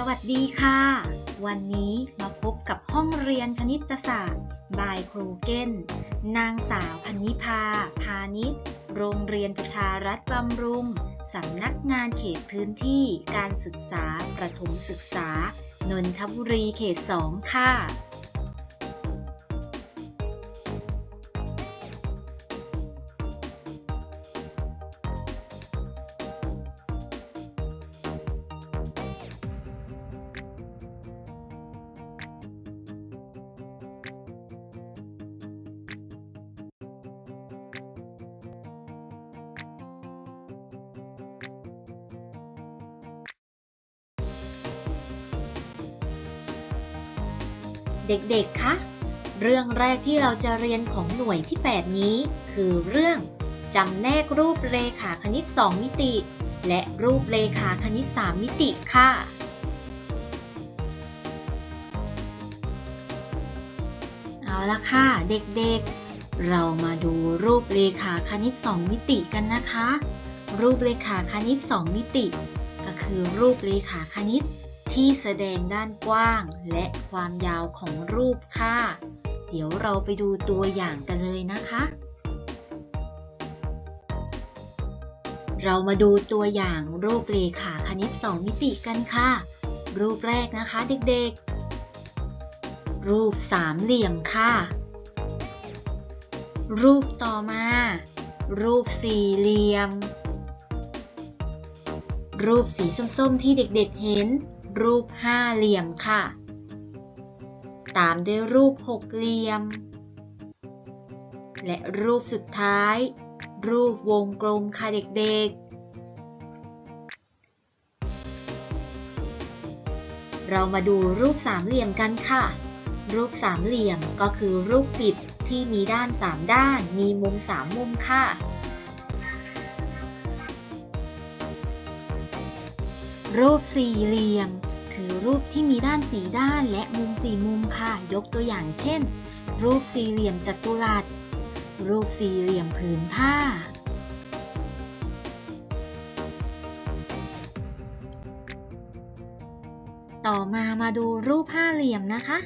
สวัสดีค่ะ วันนี้มาพบกับห้องเรียนคณิตศาสตร์ บายครูเก้น นางสาวพนิพา พาณิชโรงเรียนประชารัฐบำรุง สำนักงานเขตพื้นที่การศึกษา ประถมศึกษา นนทบุรีเขต 2 ค่ะ เด็กๆ คะ เรื่องแรกที่เราจะเรียนของหน่วยที่ 8 นี้ คือเรื่องจำแนกรูปเรขาคณิต 2 มิติ และรูปเรขาคณิต 3 มิติค่ะ เอาละค่ะ เด็กๆ เรามาดูรูปเรขาคณิต 2 มิติกันนะคะ รูปเรขาคณิต 2 มิติ ก็คือรูปเรขาคณิต ที่แสดงด้านกว้างและความยาวของรูปค่ะ เดี๋ยวเราไปดูตัวอย่างกันเลยนะคะ เรามาดูตัวอย่างรูปเรขาคณิต 2 มิติกันค่ะ รูปแรกนะคะเด็กๆ รูปสามเหลี่ยมค่ะ รูปต่อมา รูปสี่เหลี่ยมรูปสีส้มๆที่เด็กๆเห็น รูปห้าเหลี่ยมค่ะ ตามด้วยรูปหกเหลี่ยม และรูปสุดท้าย รูปวงกลมค่ะเด็กๆ เรามาดูรูปสามเหลี่ยมกันค่ะ รูปสามเหลี่ยมก็คือรูปปิดที่มีด้านสามด้าน มีมุมสามมุมค่ะ รูปสี่เหลี่ยม รูปที่มีด้านสีด้านและมุมสี่มุมค่ะ ยกตัวอย่างเช่น รูปสี่เหลี่ยมจัตุรัส รูปสี่เหลี่ยมผืนผ้า ต่อมามาดูรูปห้าเหลี่ยมนะคะ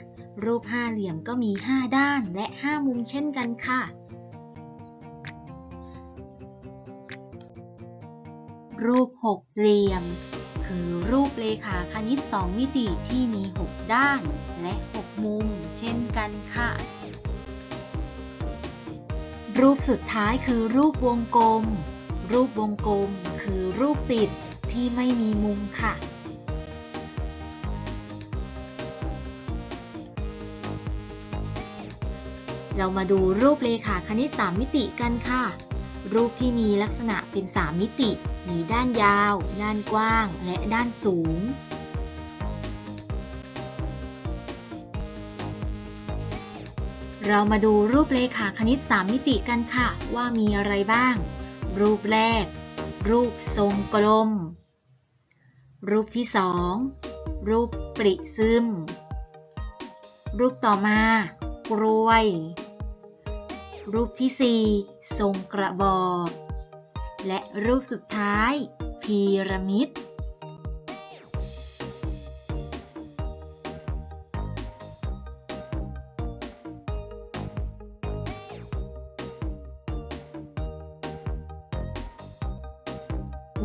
รูปห้าเหลี่ยมก็มี 5 ด้านและ 5 มุมเช่นกันค่ะรูปหกเหลี่ยม คือรูปเรขาคณิต 2 มิติที่มี 6 ด้าน และ 6 มุม เช่นกันค่ะ รูปสุดท้ายคือรูปวงกลม รูปวงกลมคือรูปปิดที่ไม่มีมุมค่ะเรามาดูรูปเรขาคณิต 3 มิติกันค่ะ รูปที่มีลักษณะเป็น 3 มิติ มีด้านยาว ด้านกว้าง และด้านสูง เรามาดูรูปเรขาคณิต 3 มิติกันค่ะ ว่ามีอะไรบ้าง รูปแรก รูปทรงกลม รูปที่ 2 รูปปริซึม รูปต่อมากรวย รูปที่ 4 ทรงกระบอก และรูปสุดท้าย พีระมิด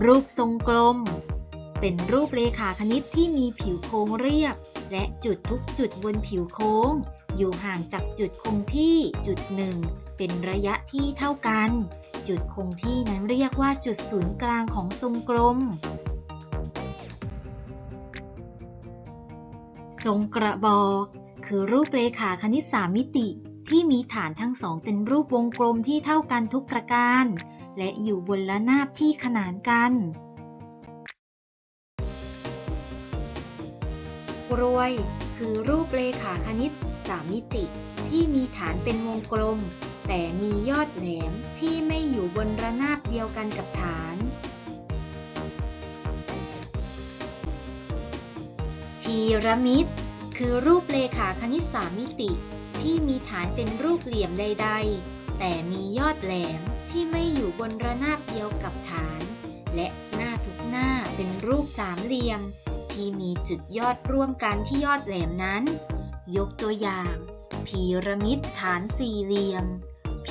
รูปทรงกลม เป็นรูปเรขาคณิตที่มีผิวโค้งเรียบ และจุดทุกจุดบนผิวโค้ง อยู่ห่างจากจุดคงที่จุดหนึ่ง เป็นระยะที่เท่ากัน จุดคงที่นั้นเรียกว่าจุดศูนย์กลางของทรงกลม ทรงกระบอกคือรูปเรขาคณิต3มิติที่มีฐานทั้งสองเป็นรูปวงกลมที่เท่ากันทุกประการ และอยู่บนระนาบที่ขนานกัน กรวย คือรูปเรขาคณิต3มิติที่มีฐานเป็นวงกลม แต่มียอดแหลมที่ไม่อยู่บนระนาบเดียวกันกับฐาน พีระมิด คือรูปเลขาคณิต3มิติ ที่มีฐานเป็นรูปเหลี่ยมใดๆ แต่มียอดแหลมที่ไม่อยู่บนระนาบเดียวกับฐาน และหน้าทุกหน้าเป็นรูปสามเหลี่ยม ที่มีจุดยอดร่วมกันที่ยอดแหลมนั้น ยกตัวอย่างพีระมิดฐานสี่เหลี่ยม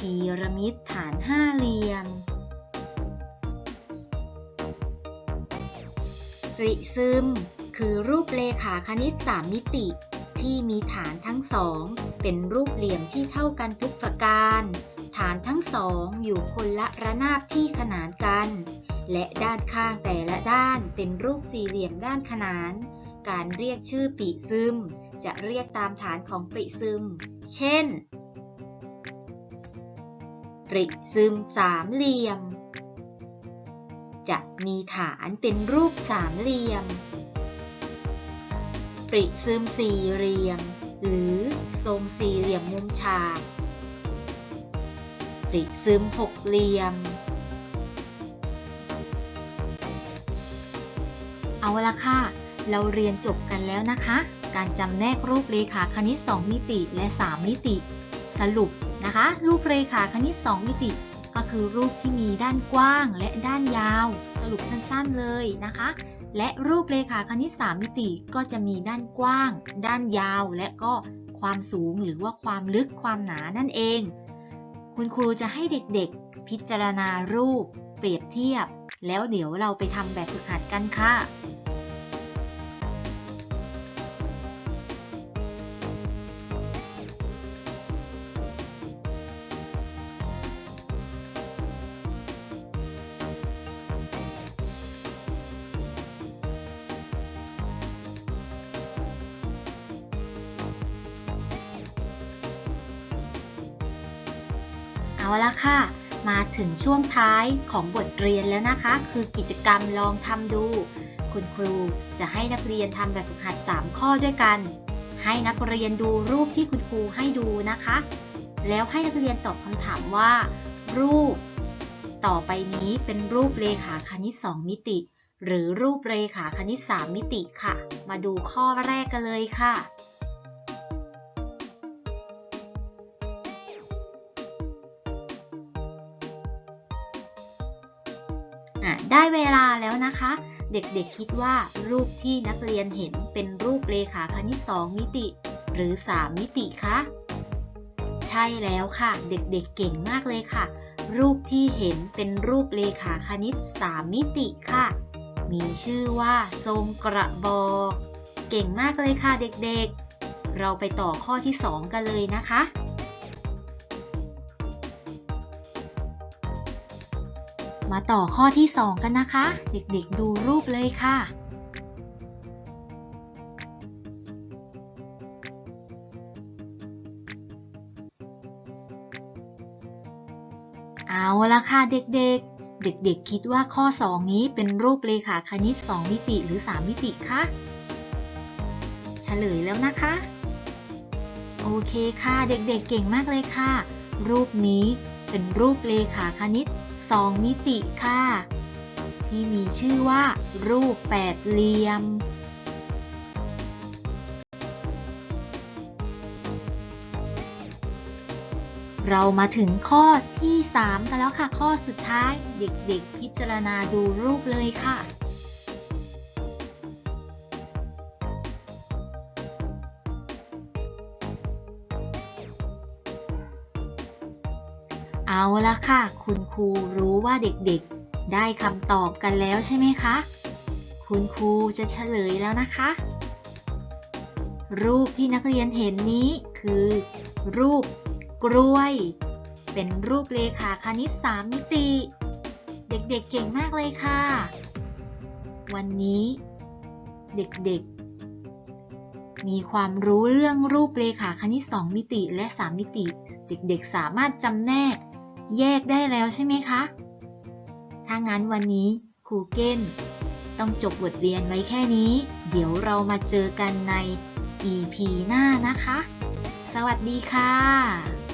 พีระมิดฐานห้าเหลี่ยมปริซึม คือรูปเลขาคณิต3มิติ ที่มีฐานทั้งสอง เป็นรูปเหลี่ยมที่เท่ากันทุกประการ ฐานทั้งสองอยู่คนละระนาบที่ขนานกัน และด้านข้างแต่ละด้านเป็นรูปสี่เหลี่ยมด้านขนาน การเรียกชื่อปริซึม จะเรียกตามฐานของปริซึม เช่น ปริซึมสามเหลี่ยม จะมีฐานเป็นรูปสามเหลี่ยม ปริซึมสี่เหลี่ยม หรือทรงสี่เหลี่ยมมุมฉาก ปริซึมหกเหลี่ยม เอาละค่ะ เราเรียนจบกันแล้วนะคะ การจำแนกรูปเรขาคณิต 2 มิติและ 3 มิติ สรุปนะคะ รูปเรขาคณิต 2 มิติ ก็คือรูปที่มีด้านกว้างและด้านยาว สรุปสั้นๆเลยนะคะ และรูปเรขาคณิต 3 มิติก็จะมีด้านกว้าง ด้านยาว และก็ความสูงหรือว่าความลึกความหนานั่นเอง คุณครูจะให้เด็กๆ พิจารณารูป เปรียบเทียบ แล้วเดี๋ยวเราไปทำแบบฝึกหัดกันค่ะ เอาละค่ะ มาถึงช่วงท้ายของบทเรียนแล้วนะคะ คือกิจกรรมลองทำดู คุณครูจะให้นักเรียนทำแบบฝึกหัด 3 ข้อด้วยกัน ให้นักเรียนดูรูปที่คุณครูให้ดูนะคะ แล้วให้นักเรียนตอบคำถามว่า รูป ต่อไปนี้เป็นรูปเรขาคณิต 2 มิติ หรือรูปเรขาคณิต 3 มิติค่ะ มาดูข้อแรกกันเลยค่ะ ได้เวลาแล้วนะคะ เด็กๆคิดว่ารูปที่นักเรียนเห็นเป็นรูปเรขาคณิต 2 มิติ หรือ 3 มิติคะใช่แล้วค่ะ เด็กๆเก่งมากเลยค่ะ รูปที่เห็นเป็นรูปเรขาคณิต 3 มิติค่ะ มีชื่อว่าทรงกระบอก เก่งมากเลยค่ะเด็กๆ เราไปต่อข้อที่ 2 กันเลยนะคะ มาต่อข้อที่ 2 กันนะคะ เด็กๆดูรูปเลยค่ะ เอาละค่ะเด็กๆ เด็กๆ คิดว่าข้อ 2 นี้เป็นรูปเรขาคณิต 2 มิติหรือ 3 มิติคะเฉลยแล้วนะคะ โอเคค่ะเด็กๆ เก่งมากเลยค่ะ รูปนี้เป็นรูปเลขาคณิต 2 มิติค่ะ ที่มีชื่อว่า รูปแปดเหลี่ยม เรามาถึงข้อที่ 3 กันแล้วค่ะ ข้อสุดท้ายเด็กๆ พิจารณาดูรูปเลยค่ะ ค่ะ คุณครูรู้ว่าเด็กๆ ได้คำตอบกันแล้วใช่ไหมคะ คุณครูจะเฉลยแล้วนะคะ รูปที่นักเรียนเห็นนี้คือ รูปกล้วย เป็นรูปเลขาคณิต 3 มิติ เด็กๆเก่งมากเลยค่ะ วันนี้ เด็กๆมีความรู้เรื่องรูปเลขาคณิต 2 มิติและ 3 มิติ เด็กๆ สามารถจำแนก แยกได้แล้วใช่ไหมคะ ถ้างั้นวันนี้ครูเก้น ต้องจบบทเรียนไว้แค่นี้ เดี๋ยวเรามาเจอกันใน EP หน้านะคะ สวัสดีค่ะ